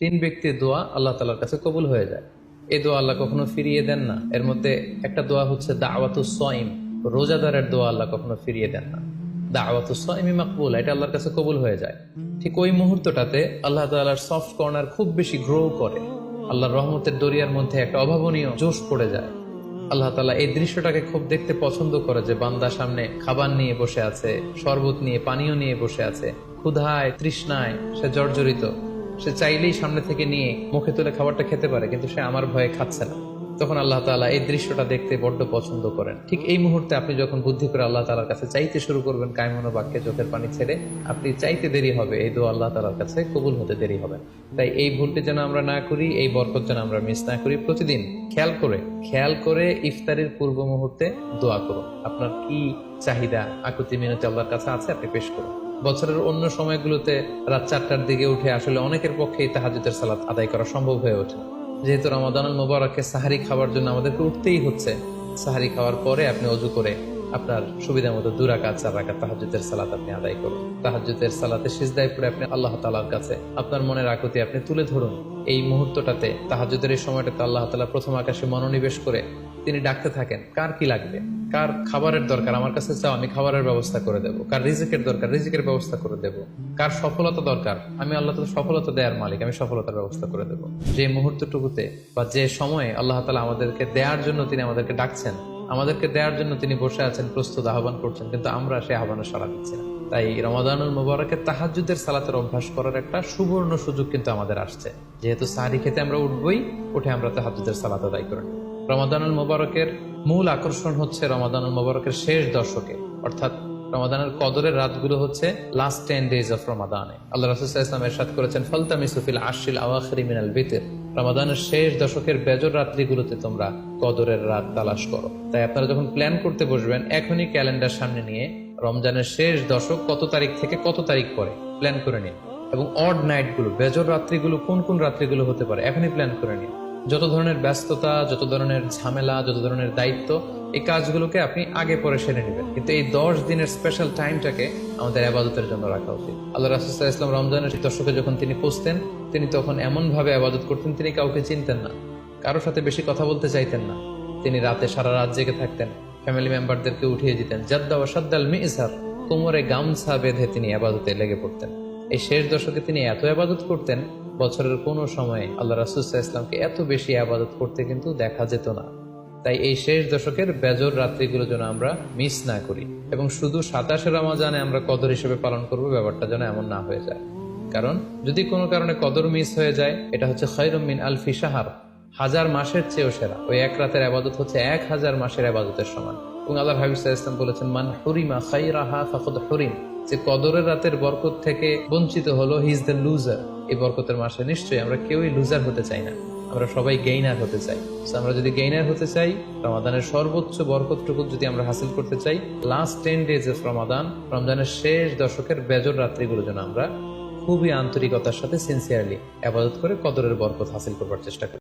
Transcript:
তিন ব্যক্তির দোয়া আল্লাহ তালার কাছে কবুল হয়ে যায়। এই দোয়া আল্লাহ কখনো ফিরিয়ে দেন না। এর মধ্যে একটা দোয়া হচ্ছে দাওয়াতু সইম রোজাদারের দোয়া আল্লাহ কখনো ফিরিয়ে দেন না। দাওয়াতু সইমি মাকবুল, এটা আল্লাহর কাছে কবুল হয়ে যায়। ঠিক ওই মুহূর্তটাতে আল্লাহ তালার সফট কর্নার খুব বেশি গ্রো করে। আল্লাহর রহমতের দরিয়ার মধ্যে একটা অভাবনীয় জোশ পড়ে যায়। আল্লাহ তালা এই দৃশ্যটাকে খুব দেখতে পছন্দ করে যে বান্দা সামনে খাবার নিয়ে বসে আছে, শরবত নিয়ে, পানীয় নিয়ে বসে আছে। ক্ষুধায়, তৃষ্ণায় সে জর্জরিত। সে চাইলেই সামনে থেকে নিয়ে মুখে তুলে খাবারটা খেতে পারে, কিন্তু সে আমার ভয়ে খাচ্ছে না। তখন আল্লাহ তালা এই দৃশ্যটা দেখতে বড্ড পছন্দ করেন। ঠিক এই মুহূর্তে আপনি যখন বুদ্ধি করে আল্লাহ তালার কাছে চাইতে শুরু করবেন, কায়মনো বাক্যে চোখের পানি ছেড়ে, আপনি চাইতে দেরি হবে, এই দোয়া আল্লাহ তালার কাছে কবুল হতে দেরি হবে তাই এই ভুলটি যেন আমরা না করি, এই বরকত যেন আমরা মিস না করি, প্রতিদিন খেয়াল করে খেয়াল করে ইফতারির পূর্ব মুহূর্তে দোয়া করুন। আপনার কি চাহিদা, আকুতি মিনতি আল্লাহর কাছে আছে, আপনি পেশ করুন। বছরের অন্য সময়গুলোতে রাত চারটার দিকে উঠে আসলে অনেকের পক্ষে তাহাজুদের সালাত আদায় করা সম্ভব হয়ে ওঠে। যেহেতু রমাদানুল মোবারকে সাহারি খাওয়ার জন্য আমাদেরকে উঠতেই হচ্ছে, সাহারি খাওয়ার পরে আপনি অজু করে আপনার সুবিধা মতো দুরাকাত চার রাকাত তাহাজুদের সালাত আপনি আদায় করুন। তাহাজুদের সালাতে সিজদায় পড়ে আপনি আল্লাহ তালার কাছে আপনার মনের আকুতি আপনি তুলে ধরুন। এই মুহূর্তটাতে তাহাজুদের এই সময়টাতে আল্লাহ তালা প্রথম আকাশে মনোনিবেশ করে তিনি ডাকতে থাকেন, কার কি লাগবে? কার খাবারের দরকার? আমার কাছে চাও, আমি খাবারের ব্যবস্থা করে দেবো। কার রিজিকের দরকার? রিজিকের ব্যবস্থা করে দেবো। কার সফলতা দরকার? আমি আল্লাহ তালা সফলতা দেওয়ার মালিক, আমি সফলতার ব্যবস্থা করে দেবো। যে মুহূর্তটুকুতে বা যে সময়ে আল্লাহ তালা আমাদেরকে দেওয়ার জন্য তিনি আমাদেরকে ডাকছেন, আমাদেরকে দেওয়ার জন্য তিনি বসে আছেন, প্রস্তুত আহ্বান করছেন, কিন্তু আমরা সেই আহ্বানে সাড়া দিচ্ছি না। তাই রমাদানুল মুবারকে তাহাজুদের সালাতের অভ্যাস করার একটা সুবর্ণ সুযোগ কিন্তু আমাদের আসছে। যেহেতু সাহারি খেতে আমরা উঠবই, উঠে আমরা তাহাজুদের সালাত আদায় করে। রমাদানুল মোবারকের মূল আকর্ষণ হচ্ছে রমাদানুল মোবারকের শেষ দশকে। অর্থাৎ রমাদানের কদরের রাতগুলো হচ্ছে লাস্ট টেন ডেজ অফ রমাদানে আল্লাহ রাসুল্লাহ ইসলাম এরশাদ করেছেন ফলতা মিসুফিল আশিল আওয়াখরি মিনাল বিতের। রমাদানের শেষ দশকের বেজর রাত্রিগুলোতে তোমরা কদরের রাত তালাশ করো। তাই আপনারা যখন প্ল্যান করতে বসবেন, এখনই ক্যালেন্ডার সামনে নিয়ে রমজানের শেষ দশক কত তারিখ থেকে কত তারিখ পরে প্ল্যান করে নিন। এবং অড নাইটগুলো বেজর রাত্রিগুলো, কোন কোন রাত্রিগুলো হতে পারে, এখনই প্ল্যান করে নিন। যত ধরনের ব্যস্ততা, যত ধরনের ঝামেলা, যত ধরনের দায়িত্ব, এই কাজগুলোকে আপনি আগে পরে সেরে নেবেন। কিন্তু এই দশ দিনের স্পেশাল টাইমটাকে আমাদের আবাদতের জন্য রাখা উচিত। আল্লাহ রাসুল্লাহ ইসলাম রমজানের দশকে যখন তিনি পুষতেন তিনি তখন এমনভাবে আবাদত করতেন, তিনি কাউকে চিনতেন না, কারোর সাথে বেশি কথা বলতে চাইতেন না। তিনি রাতে সারা রাত জেগে থাকতেন ফ্যামিলি মেম্বারদেরকে উঠিয়ে দিতেন, জাদ্দা ও সাদ্দাল মিজার কোমরে গামছা বেঁধে তিনি আবাদতে লেগে পড়তেন। এই শেষ দশকে তিনি এত আবাদত করতেন বছরের কোনো সময়ে আল্লাহ রাসুল্লাহ ইসলামকে এত বেশি আবাদত করতে কিন্তু দেখা যেত না। তাই এই শেষ দশকের বেজর রাত্রিগুলো যেন আমরা মিস না করি এবং শুধু সাতাশে রমাজানে আমরা কদর হিসেবে পালন করব, ব্যাপারটা যেন এমন না হয়ে যায়। কারণ যদি কোনো কারণে কদর মিস হয়ে যায়, এটা হচ্ছে খৈরমিন আলফি সাহার হাজার মাসের চেয়েও সেরা। ওই এক রাতের আবাদত হচ্ছে এক হাজার মাসের আবাদতের সমান। এবং আল্লাহ হাবিজ ইসলাম বলেছেন, মান হরিমা খাইরাহা ফাকুদ হরিম। যে কদরের রাতের বরকত থেকে বঞ্চিত হলো হি ইজ দ্য লুজার এই বরকতের মাসে নিশ্চয়ই আমরা কেউই লুজার হতে চাই না। আমরা সবাই গেইনার হতে চাই। আমরা যদি গেইনার হতে চাই, রমাদানের সর্বোচ্চ বরকতটুকু যদি আমরা হাসিল করতে চাই last ten days of Ramadan রমজানের শেষ দশকের বেজর রাত্রিগুলো যেন আমরা খুবই আন্তরিকতার সাথে সিনসিয়ারলি আবাদত করে কদরের বরকত হাসিল করবার চেষ্টা করি।